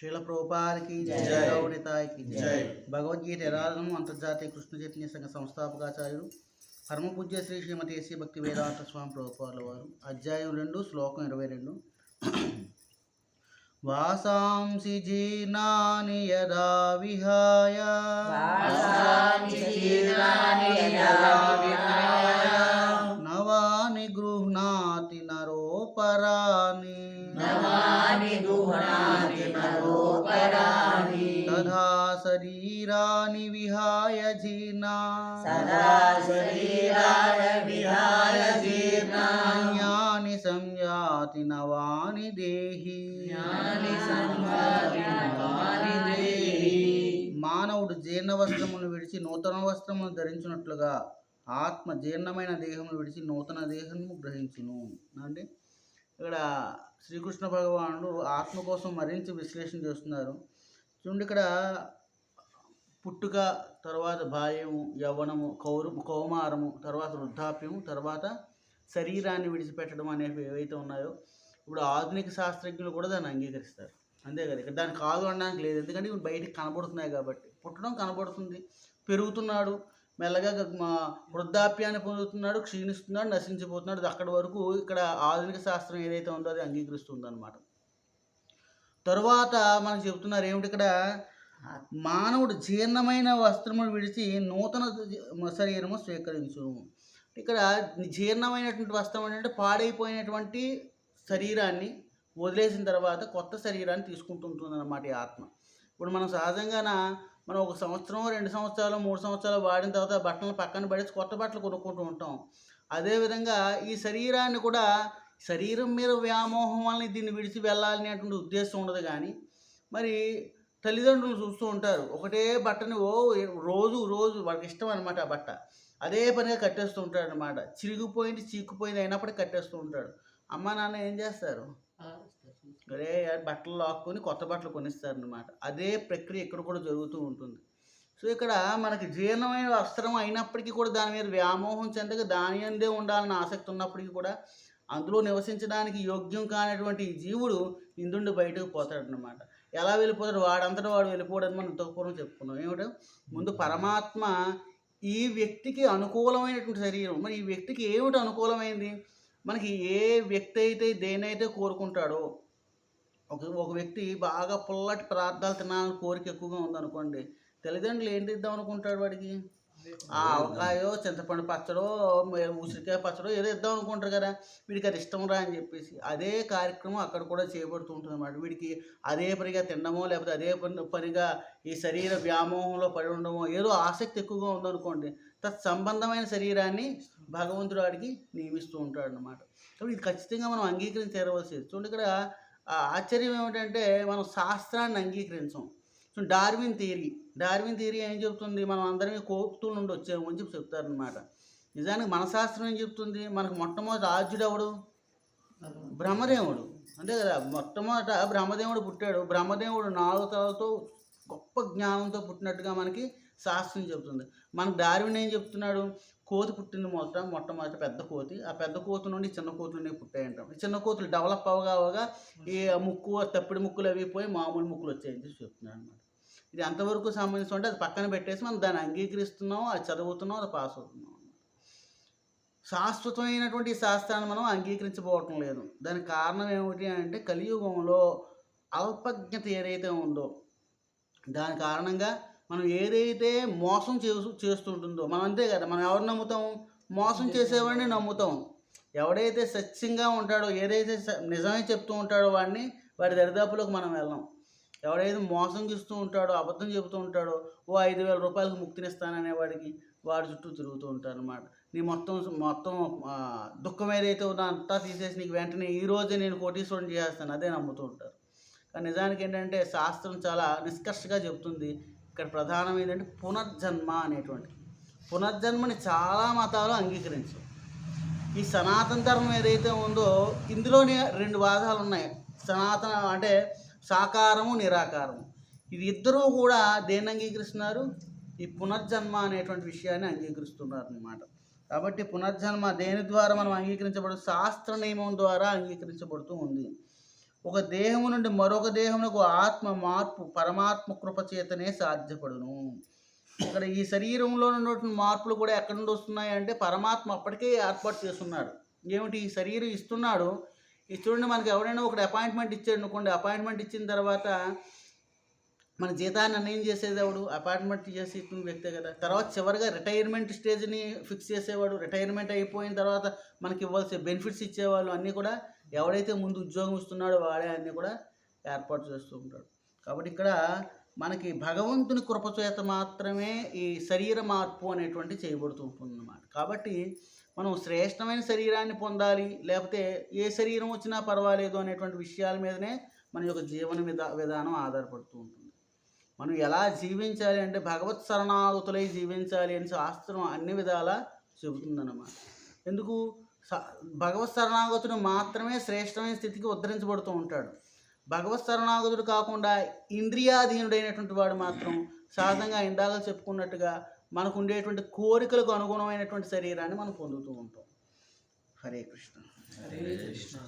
శీల ప్రభుపాదికి జై. గౌనితాయికి జై. భగవద్గీత యథార్థము అంతర్జాతీయ కృష్ణ చైతన్య సంఘ సంస్థాపకాచార్యులు పరమ పూజ్య శ్రీ శ్రీమతి ఏసీ భక్తి వేదాంత స్వామి ప్రభుపాదుల వారు. అధ్యాయం రెండు శ్లోకం ఇరవై రెండు. వాసాంసి జీర్ణాని యదా విహాయ. వాసాంసి జీర్ణాని యదా విహాయ. సంయాతి నవాని దేహి సంహారి నవాని దేహి మానవుడు జీర్ణ వస్త్రమును విడిచి నూతన వస్త్రమును ధరించినట్లుగా ఆత్మ జీర్ణమైన దేహమును విడిచి నూతన దేహము గ్రహించును. అంటే ఇక్కడ శ్రీకృష్ణ భగవానుడు ఆత్మ కోసం మరించి విశ్లేషణ చేస్తున్నారు. చూడండి ఇక్కడ పుట్టుక తర్వాత బాల్యము యవ్వనము కౌరు కౌమారము తర్వాత వృద్ధాప్యము తర్వాత శరీరాన్ని విడిచిపెట్టడం అనేవి ఏవైతే ఉన్నాయో ఇప్పుడు ఆధునిక శాస్త్రజ్ఞులు కూడా దాన్ని అంగీకరిస్తారు. అంతే కదా? ఇక్కడ దాన్ని కాదు అనడానికి లేదు. ఎందుకంటే ఇవి బయటికి కనబడుతున్నాయి కాబట్టి. పుట్టడం కనబడుతుంది పెరుగుతున్నాడు. మెల్లగా మా వృద్ధాప్యాన్ని పొందుతున్నాడు క్షీణిస్తున్నాడు నశించిపోతున్నాడు. అక్కడి వరకు ఇక్కడ ఆధునిక శాస్త్రం ఏదైతే ఉందో అది అంగీకరిస్తుంది అనమాట తరువాత మనకు చెప్తున్నారు ఏమిటి ఇక్కడ? మానవుడు జీర్ణమైన వస్త్రమును విడిచి నూతన శరీరము స్వీకరించు ఇక్కడ జీర్ణమైనటువంటి వస్త్రం ఏంటంటే పాడైపోయినటువంటి శరీరాన్ని వదిలేసిన తర్వాత కొత్త శరీరాన్ని తీసుకుంటుంటుంది అన్నమాట ఈ ఆత్మ. ఇప్పుడు మనం సహజంగాన మనం ఒక సంవత్సరం రెండు సంవత్సరాలు మూడు సంవత్సరాలు వాడిన తర్వాత బట్టలను పక్కన పడేసి కొత్త బట్టలు కొనుక్కుంటూ ఉంటాం. అదేవిధంగా ఈ శరీరాన్ని కూడా శరీరం మీద వ్యామోహం వల్ల దీన్ని విడిచి వెళ్ళాలనేటువంటి ఉద్దేశం ఉండదు కానీ మరి తల్లిదండ్రులు చూస్తూ ఉంటారు. ఒకటే బట్టని ఓ రోజు రోజు వాళ్ళకి ఇష్టం అనమాట ఆ బట్ట. అదే పనిగా కట్టేస్తూ ఉంటాడు అనమాట చిరిగిపోయింది చీక్కుపోయింది అయినప్పటికీ కట్టేస్తూ ఉంటాడు. అమ్మ నాన్న ఏం చేస్తారు? అరే బట్టలు లాక్కొని కొత్త బట్టలు కొనిస్తారు అనమాట అదే ప్రక్రియ ఇక్కడ కూడా జరుగుతూ ఉంటుంది. సో ఇక్కడ మనకి జీర్ణమైన వస్త్రం అయినప్పటికీ కూడా దాని మీద వ్యామోహం చెందక దాని అందే ఉండాలని ఆసక్తి ఉన్నప్పటికీ కూడా అందులో నివసించడానికి యోగ్యం కానటువంటి ఈ జీవుడు ఇందుండి బయటకు పోతాడనమాట ఎలా వెళ్ళిపోతాడు? వాడంతటా వాడు వెళ్ళిపోవడని మనం ఇంతకుపూర్వం చెప్పుకున్నాం. ఏమిటో ముందు పరమాత్మ ఈ వ్యక్తికి అనుకూలమైనటువంటి శరీరం. మరి ఈ వ్యక్తికి ఏమిటి అనుకూలమైంది? మనకి ఏ వ్యక్తి అయితే దేనైతే కోరుకుంటాడో ఒక ఒక వ్యక్తి బాగా పుల్లటి పదార్థాలు తినాలని కోరిక ఎక్కువగా ఉందనుకోండి తల్లిదండ్రులు ఏంటి ఇద్దాం అనుకుంటాడు వాడికి? ఆవకాయో చింతపండు పచ్చడో ఉసిరికాయ పచ్చడో ఏదో ఇద్దాం అనుకుంటారు కదా. వీడికి అది ఇష్టం రా అని చెప్పేసి అదే కార్యక్రమం అక్కడ కూడా చేయబడుతూ ఉంటుంది అన్నమాట. వీడికి అదే పనిగా తినడమో లేకపోతే అదే పని పనిగా ఈ శరీర వ్యామోహంలో పడి ఉండడమో ఏదో ఆసక్తి ఎక్కువగా ఉందనుకోండి తత్సంబంధమైన శరీరాన్ని భగవంతుడు వాడికి నియమిస్తూ ఉంటాడు అనమాట కాబట్టి ఇది ఖచ్చితంగా మనం అంగీకరించి తీరవలసింది చూడండి ఇక్కడ ఆశ్చర్యం ఏమిటంటే మనం శాస్త్రాన్ని అంగీకరించం. Darwin theory. డార్విన్ థియరీ ఏం చెప్తుంది మనం అందరం కోపుతూ నుండి వచ్చాము అని చెప్పి చెప్తారనమాట నిజానికి మన శాస్త్రం ఏం చెప్తుంది మనకు మొట్టమొదటి ఆర్జుడు ఎవడు బ్రహ్మదేవుడు. అంటే కదా? మొట్టమొదట బ్రహ్మదేవుడు పుట్టాడు. బ్రహ్మదేవుడు నాలుగు తలతో గొప్ప జ్ఞానంతో పుట్టినట్టుగా మనకి శాస్త్రం చెప్తుంది మనకు డార్విన్ ఏం చెప్తున్నాడు? కోతి పుట్టింది మొదట మొట్టమొదటి పెద్ద కోతి. ఆ పెద్ద కోతి నుండి చిన్న కోతులు పుట్టాయంటాం. ఈ చిన్న కోతులు డెవలప్ అవగా అవగా ఈ ముక్కు తప్పిడి ముక్కులు అవి పోయి మామూలు ముక్కులు వచ్చాయని చెప్తున్నాను అనమాట ఇది ఎంతవరకు సంబంధించి ఉంటే అది పక్కన పెట్టేసి మనం దాన్ని అంగీకరిస్తున్నాం అది చదువుతున్నాం అది పాస్ అవుతున్నాం శాశ్వతమైనటువంటి ఈ శాస్త్రాన్ని మనం అంగీకరించబోవటం లేదు. దానికి కారణం ఏమిటి అంటే కలియుగంలో అల్పజ్ఞత ఏదైతే ఉందో దాని కారణంగా మనం ఏదైతే మోసం చేసు చేస్తుంటుందో మనం అంతే కదా మనం ఎవరు నమ్ముతాం మోసం చేసేవాడిని నమ్ముతాం ఎవడైతే సత్యంగా ఉంటాడో ఏదైతే నిజమే చెప్తూ ఉంటాడో వాడిని వాడి దరిదాపులకు మనం వెళ్ళాం. ఎవడైతే మోసం చేస్తూ ఉంటాడో అబద్ధం చెబుతూ ఉంటాడో ఓ ఐదు వేల రూపాయలకు ముక్తినిస్తాననే వాడికి వాడి చుట్టూ తిరుగుతూ ఉంటారు అనమాట నీ మొత్తం మొత్తం దుఃఖం ఏదైతే ఉందో అంతా తీసేసి నీకు వెంటనే ఈ రోజే నేను కోటీశ్వరం చేస్తాను అదే నమ్ముతూ ఉంటారు. కానీ నిజానికి ఏంటంటే శాస్త్రం చాలా నిష్కర్షగా చెప్తుంది. ఇక్కడ ప్రధానం ఏంటంటే పునర్జన్మ అనేటువంటి పునర్జన్మని చాలా మతాలు అంగీకరించు ఈ సనాతన ధర్మం ఏదైతే ఉందో ఇందులోనే రెండు వాదాలు ఉన్నాయి. సనాతన అంటే సాకారము నిరాకారము. ఇది ఇద్దరూ కూడా దేన్ని అంగీకరిస్తున్నారు? ఈ పునర్జన్మ అనేటువంటి విషయాన్ని అంగీకరిస్తున్నారు అన్నమాట కాబట్టి పునర్జన్మ దేని ద్వారా మనం అంగీకరించబడు శాస్త్ర నియమం ద్వారా అంగీకరించబడుతూ ఉంది. ఒక దేహము నుండి మరొక దేహమునకు ఆత్మ మార్పు పరమాత్మ కృప చేతనే సాధ్యపడును. ఇక్కడ ఈ శరీరంలో ఉన్నటువంటి మార్పులు కూడా ఎక్కడి నుండి వస్తున్నాయి అంటే పరమాత్మ అప్పటికే ఏర్పాటు చేస్తున్నాడు. ఏమిటి? ఈ శరీరం ఇస్తున్నాడు. ఈ చూడండి మనకి ఎవరైనా ఒకటి అపాయింట్మెంట్ ఇచ్చాడు అనుకోండి అపాయింట్మెంట్ ఇచ్చిన తర్వాత మన జీతాన్ని నిర్ణయం చేసేది ఎవడు? అపాయింట్మెంట్ చేసి ఇచ్చిన వ్యక్తే కదా. తర్వాత చివరిగా రిటైర్మెంట్ స్టేజ్ని ఫిక్స్ చేసేవాడు. రిటైర్మెంట్ అయిపోయిన తర్వాత మనకి ఇవ్వాల్సిన బెనిఫిట్స్ ఇచ్చేవాళ్ళు అన్నీ కూడా ఎవడైతే ముందు ఉద్యోగం ఇస్తున్నాడో వాడే అన్ని కూడా ఏర్పాటు చేస్తూ ఉంటాడు. కాబట్టి ఇక్కడ మనకి భగవంతుని కృపచేత మాత్రమే ఈ శరీర మార్పు అనేటువంటి చేయబడుతూ ఉంటుంది అన్నమాట కాబట్టి మనం శ్రేష్టమైన శరీరాన్ని పొందాలి లేకపోతే ఏ శరీరం వచ్చినా పర్వాలేదు అనేటువంటి విషయాల మీదనే మన యొక్క జీవన విధా విధానం ఆధారపడుతూ ఉంటుంది. మనం ఎలా జీవించాలి అంటే భగవత్ శరణాగతులై జీవించాలి అని శాస్త్రం అన్ని విధాలా చెబుతుందన్నమాట. ఎందుకు? భగవత్ శరణాగతుడు మాత్రమే శ్రేష్టమైన స్థితికి ఉద్ధరించబడుతూ ఉంటాడు. భగవత్ శరణాగతుడు కాకుండా ఇంద్రియాధీనుడైనటువంటి వాడు మాత్రం సహజంగా ఇందాక చెప్పుకున్నట్టుగా మనకు ఉండేటువంటి కోరికలకు అనుగుణమైనటువంటి శరీరాన్ని మనం పొందుతూ ఉంటాం. హరే కృష్ణ. హరే కృష్ణ.